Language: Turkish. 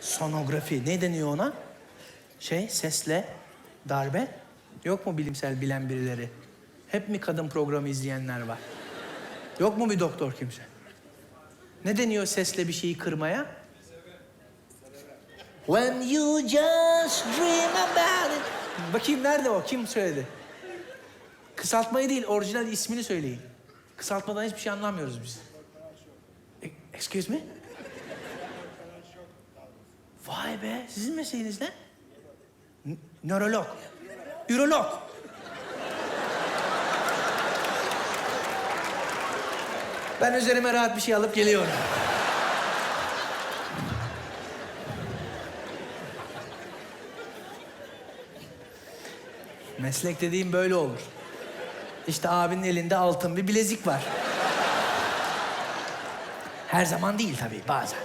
Sonografi. Ne deniyor ona? Şey, sesle darbe. Yok mu bilimsel bilen birileri? Hep mi kadın programı izleyenler var? Yok mu bir doktor kimse? Ne deniyor sesle bir şeyi kırmaya? When you just dream about it. Bakayım nerede o? Kim söyledi? Kısaltmayı değil, orijinal ismini söyleyin. Kısaltmadan hiçbir şey anlamıyoruz biz. E- Excuse me? Be, sizin mesleğiniz ne? N- nörolog. Ürolog. Ben üzerime rahat bir şey alıp geliyorum. Meslek dediğim böyle olur. İşte abinin elinde altın bir bilezik var. Her zaman değil tabii, bazen.